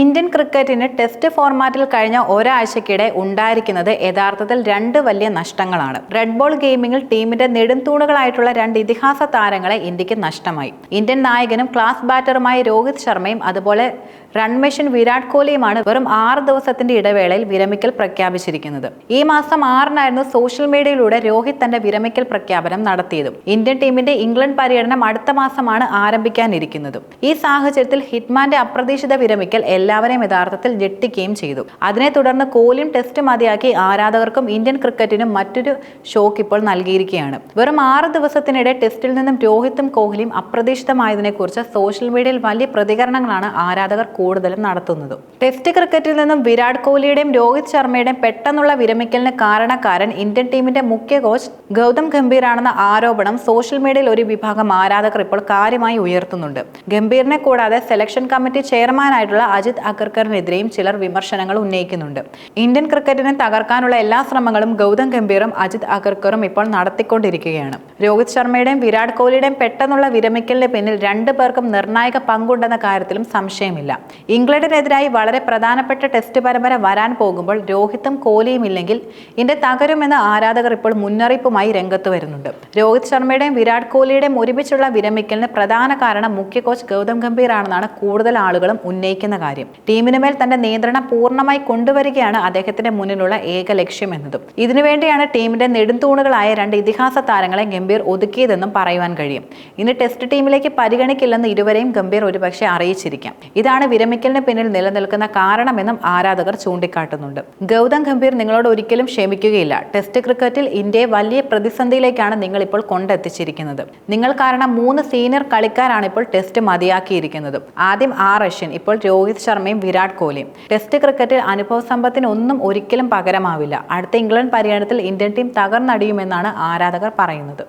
Indian ക്രിക്കറ്റിന് test ഫോർമാറ്റിൽ കഴിഞ്ഞ ഒരാഴ്ചക്കിടെ ഉണ്ടായിരിക്കുന്നത് യഥാർത്ഥത്തിൽ രണ്ട് വലിയ നഷ്ടങ്ങളാണ്. റെഡ് ബോൾ ഗെയിമിംഗിൽ ടീമിന്റെ നെടുംതൂണുകളായിട്ടുള്ള രണ്ട് ഇതിഹാസ താരങ്ങളെ ഇന്ത്യയ്ക്ക് നഷ്ടമായി. ഇന്ത്യൻ നായകനും ക്ലാസ് ബാറ്ററുമായ രോഹിത് ശർമ്മയും അതുപോലെ റൺ മെഷീൻ വിരാട് കോഹ്ലിയുമാണ് വെറും ആറ് ദിവസത്തിന്റെ ഇടവേളയിൽ വിരമിക്കൽ പ്രഖ്യാപിച്ചിരിക്കുന്നത്. ഈ മാസം ആറിനായിരുന്നു സോഷ്യൽ മീഡിയയിലൂടെ രോഹിത് തന്റെ വിരമിക്കൽ പ്രഖ്യാപനം നടത്തിയത്. ഇന്ത്യൻ ടീമിന്റെ ഇംഗ്ലണ്ട് പര്യടനം അടുത്ത മാസമാണ് ആരംഭിക്കാനിരിക്കുന്നതും. ഈ സാഹചര്യത്തിൽ ഹിറ്റ്മാന്റെ അപ്രതീക്ഷിത വിരമിക്കൽ എല്ലാവരെയും യഥാർത്ഥത്തിൽ ഞെട്ടിക്കുകയും ചെയ്തു. അതിനെ തുടർന്ന് കോഹ്ലിയും ടെസ്റ്റ് മതിയാക്കി ആരാധകർക്കും ഇന്ത്യൻ ക്രിക്കറ്റിനും മറ്റൊരു ഷോക്ക് ഇപ്പോൾ നൽകിയിരിക്കുകയാണ്. വെറും ആറ് ദിവസത്തിനിടെ ടെസ്റ്റിൽ നിന്നും രോഹിത്തും കോഹ്ലിയും അപ്രതീക്ഷിതമായതിനെക്കുറിച്ച് സോഷ്യൽ മീഡിയയിൽ വലിയ പ്രതികരണങ്ങളാണ് ആരാധകർ കൂടുതലും നടത്തുന്നത്. ടെസ്റ്റ് ക്രിക്കറ്റിൽ നിന്നും വിരാട് കോഹ്ലിയുടെയും രോഹിത് ശർമ്മയുടെയും പെട്ടെന്നുള്ള വിരമിക്കലിന് കാരണക്കാരൻ ഇന്ത്യൻ ടീമിന്റെ മുഖ്യ കോച്ച് ഗൗതം ഗംഭീറാണെന്ന ആരോപണം സോഷ്യൽ മീഡിയയിൽ ഒരു വിഭാഗം ആരാധകർ ഇപ്പോൾ കാര്യമായി ഉയർത്തുന്നുണ്ട്. ഗംഭീറിനെ കൂടാതെ സെലക്ഷൻ കമ്മിറ്റി ചെയർമാനായിട്ടുള്ള അജിത് അഗർക്കറിനെതിരെയും ചിലർ വിമർശനങ്ങൾ ഉന്നയിക്കുന്നുണ്ട്. ഇന്ത്യൻ ക്രിക്കറ്റിനെ തകർക്കാനുള്ള എല്ലാ ശ്രമങ്ങളും ഗൗതം ഗംഭീറും അജിത് അഗർക്കറും ഇപ്പോൾ നടത്തിക്കൊണ്ടിരിക്കുകയാണ്. രോഹിത് ശർമ്മയുടെയും വിരാട് കോഹ്ലിയുടെയും പെട്ടെന്നുള്ള വിരമിക്കലിന് പിന്നിൽ രണ്ടു പേർക്കും നിർണായക പങ്കുണ്ടെന്ന കാര്യത്തിലും സംശയമില്ല. ഇംഗ്ലണ്ടിനെതിരായി വളരെ പ്രധാനപ്പെട്ട ടെസ്റ്റ് പരമ്പര വരാൻ പോകുമ്പോൾ രോഹിത്തും കോഹ്ലിയും ഇല്ലെങ്കിൽ ഇന്ത്യ തകരുമെന്ന് ആരാധകർ ഇപ്പോൾ മുന്നറിയിപ്പുമായി രംഗത്ത് വരുന്നുണ്ട്. രോഹിത് ശർമ്മയുടെയും വിരാട് കോഹ്ലിയുടെയും ഒരുമിച്ചുള്ള വിരമിക്കലിന് പ്രധാന കാരണം മുഖ്യ കോച്ച് ഗൗതം ഗംഭീർ ആണെന്നാണ് കൂടുതൽ ആളുകളും ഉന്നയിക്കുന്ന കാര്യം. ടീമിന് മേൽ തന്റെ നിയന്ത്രണം പൂർണമായി കൊണ്ടുവരികയാണ് അദ്ദേഹത്തിന്റെ മുന്നിലുള്ള ഏക ലക്ഷ്യം എന്നതും ഇതിനുവേണ്ടിയാണ് ടീമിന്റെ നെടുംതൂണുകളായ രണ്ട് ഇതിഹാസ താരങ്ങളെ ഗംഭീർ ഒതുക്കിയതെന്നും പറയുവാൻ കഴിയും. ഇനി ടെസ്റ്റ് ടീമിലേക്ക് പരിഗണിക്കില്ലെന്ന് ഇരുവരെയും ഗംഭീർ ഒരുപക്ഷെ അറിയിച്ചിരിക്കാം. ഇതാണ് വിരമിക്കലിന് പിന്നിൽ നിലനിൽക്കുന്ന കാരണമെന്നും ആരാധകർ ചൂണ്ടിക്കാട്ടുന്നുണ്ട്. ഗൗതം ഗംഭീർ നിങ്ങളോട് ഒരിക്കലും ക്ഷമിക്കുകയില്ല. ടെസ്റ്റ് ക്രിക്കറ്റിൽ ഇന്ത്യയെ വലിയ പ്രതിസന്ധിയിലേക്കാണ് നിങ്ങൾ ഇപ്പോൾ കൊണ്ടെത്തിച്ചിരിക്കുന്നത്. നിങ്ങൾ കാരണം മൂന്ന് സീനിയർ കളിക്കാരാണ് ഇപ്പോൾ ടെസ്റ്റ് മതിയാക്കിയിരിക്കുന്നത്. ആദ്യം ആർ അശ്വിൻ ഇപ്പോൾ ശർമ്മയും വിരാട് കോഹ്ലിയും. ടെസ്റ്റ് ക്രിക്കറ്റിൽ അനുഭവ സമ്പത്തിന് ഒന്നും ഒരിക്കലും പകരമാവില്ല. അടുത്ത ഇംഗ്ലണ്ട് പര്യടനത്തിൽ ഇന്ത്യൻ ടീം തകർന്നടിയുമെന്നാണ് ആരാധകർ പറയുന്നത്.